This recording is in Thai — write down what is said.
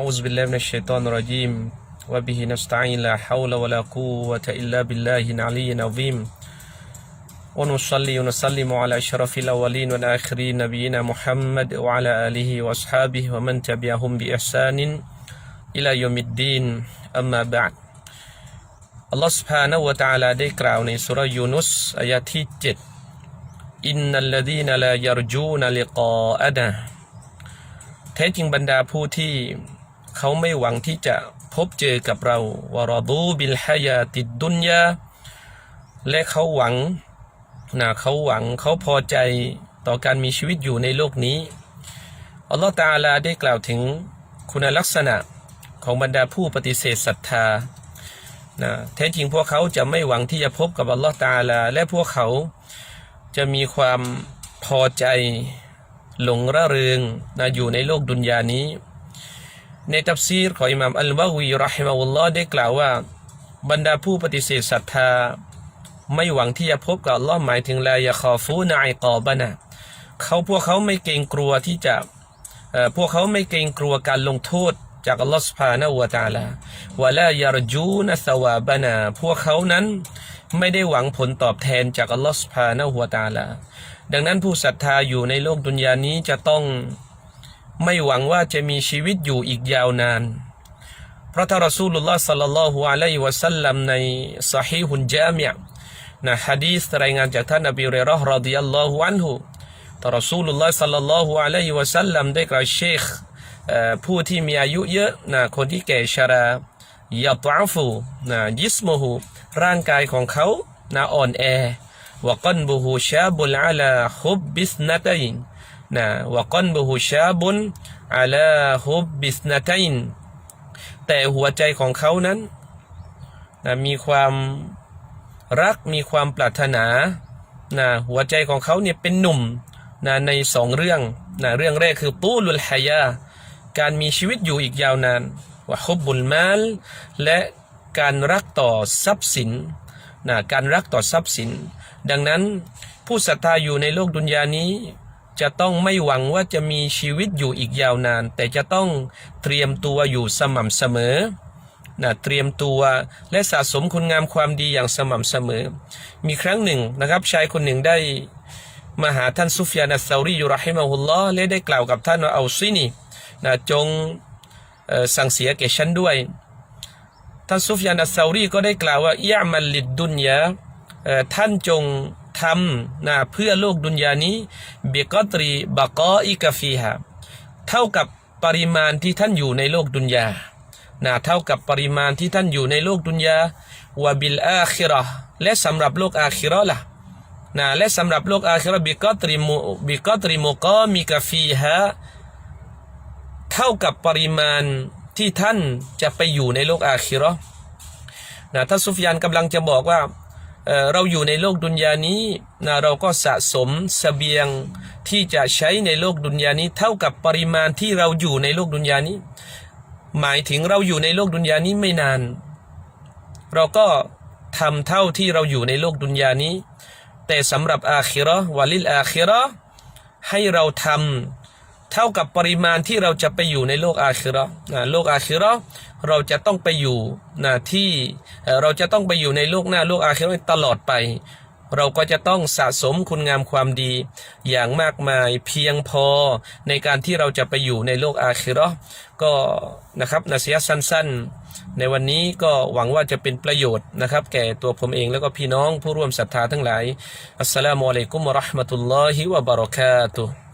أعوذ بالله من الشيطان الرجيم. وبه نستعين لا حول ولا قوة إلا بالله العلي العظيم. ونصلي ونسلم على أشرف الأولين والآخرين نبينا محمد وعلى آله وأصحابه ومن تبعهم بإحسان إلى يوم الدين. أما بعد الله سبحانه وتعالى ذكر في سورة يونس آيات 7 إن الذين لا يرجون لقاءنا. แท้จริงบรรดาผู้ที่ เขาไม่หวังที่จะพบเจอกับเราวารดูบิลฮายาติดดุนยาและเขาหวังนะเขาหวังเขาพอใจต่อการมีชีวิตอยู่ในโลกนี้อัลลอฮฺตาลาได้กล่าวถึงคุณลักษณะของบรรดาผู้ปฏิเสธศรัทธานะแท้จริงพวกเขาจะไม่หวังที่จะพบกับอัลลอฮฺตาลา และพวกเขาจะมีความพอใจหลงระเริงนะอยู่ในโลกดุนยานี้ ในตัฟซีรของอิหม่ามอัลบาวีรอฮิมะอุลลอฮ์ได้กล่าวว่า บรรดาผู้ปฏิเสธศรัทธา ไม่หวังที่จะพบกับอัลลอฮ์หมายถึงลายาคอฟูนายกอบะนะเขาพวกเขาไม่เกรงกลัวที่จะพวกเขาไม่เกรงกลัวการลงโทษจากอัลลอฮ์สุภาณวตาลาวะลายารจูนัสวาบะนาพวกเขานั้นไม่ได้หวังผลตอบแทนจากอัลลอฮ์สุภาณวตาลาดังนั้นผู้ศรัทธาอยู่ในโลกดุนยานี้จะต้อง ไม่หวังว่าจะมีชีวิตอยู่อีกยาวนาน เพราะท่านรอซูลุลลอฮ์สัลลัลลอฮุอะลัยฮิวะสัลลัมในซอฮีฮุนจามิยนะฮะดีษรายงานจากท่านนบีเรรห์รอฎิยัลลอฮุอันฮุท่ารอซูลุลลอฮ์สัลลัลลอฮุอะลัยฮิวะสัลลัมได้กล่าวเชคผู้ที่มีอายุเยอะนะคนที่แก่ชรายะตอฟูนะยิสมุฮูร่างกายของเขานะอ่อนแอวะกันบุฮูชาบุลอาลาฮุบบิสนาตัยน นะวะกันบุฮูชาบุนอาลาฮุบบิสนาตัยนแต่หัวใจของเขานั้นนะมีความรักมีความปรารถนานะหัวใจของเขาเนี่ยเป็นหนุ่มนะในสองเรื่องนะเรื่องแรกคือตูลุลฮายาการมีชีวิตอยู่อีกยาวนานวะฮุบบุลมาลและการรักต่อทรัพย์สินนะการรักต่อทรัพย์สิน ดังนั้นผู้ศรัทธาอยู่ในโลกดุนยานี้ จะต้องไม่หวังว่าจะมีชีวิตอยู่อีกยาวนาน แต่จะต้องเตรียมตัวอยู่สม่ำเสมอนะเตรียมตัวและสะสมคุณงามความดีอย่างสม่ำเสมอ มีครั้งหนึ่งนะครับชายคนหนึ่งได้มาหาท่านซุฟยานัสซารีอยู่รอฮิมะฮุลลอและได้กล่าวกับท่านว่าเอาซินีนะจงสั่งเสียแก่ฉันด้วย ท่านซุฟยานัสซารีก็ได้กล่าวว่าอิยามัลลิดดุนยาเอ่อท่านจง ทำนะเพื่อโลกดุนยานี้เบกอตรีบากออิกาฟีฮาเท่ากับปริมาณที่ท่านอยู่ในโลกดุนยานะเท่ากับปริมาณที่ท่านอยู่ในโลกดุนยาวบิลอาคิราะห์และสำหรับโลกอาคิราะห์ล่ะนะและสำหรับโลกอาคิราะห์บิกอตริมุบิกอตริมุกอมิกาฟีฮาเท่ากับปริมาณที่ท่านจะไปอยู่ในโลกอาคิราะห์นะท่านซุฟยานกำลังจะบอกว่า เราอยู่ในโลกดุนยานี้นะเราก็สะสมเสบียงที่จะใช้ในโลกดุนยานี้ เท่ากับปริมาณที่เราอยู่ในโลกดุนยานี้ หมายถึงเราอยู่ในโลกดุนยานี้ไม่นาน เราก็ทำเท่าที่เราอยู่ในโลกดุนยานี้ แต่สำหรับอาคิราะวะลิลอาคิราะให้เราทำ เท่ากับปริมาณที่เราจะไปอยู่ในโลกอาคิราะห์นะโลกอาคิราะห์เราจะต้องไปอยู่นะที่เราจะต้องไปอยู่ในโลกหน้าโลกอาคิราะห์ตลอดไป เราก็จะต้องสะสมคุณงามความดี อย่างมากมายเพียงพอในการที่เราจะไปอยู่ในโลกอาคิราะห์ก็นะครับนาเซียสั้นๆ ในวันนี้ก็หวังว่าจะเป็นประโยชน์นะครับ แก่ตัวผมเองแล้วก็พี่น้องผู้ร่วมศรัทธาทั้งหลายอัสสลามุอะลัยกุมวะราะห์มะตุลลอฮิวะบะเราะกาตุฮ์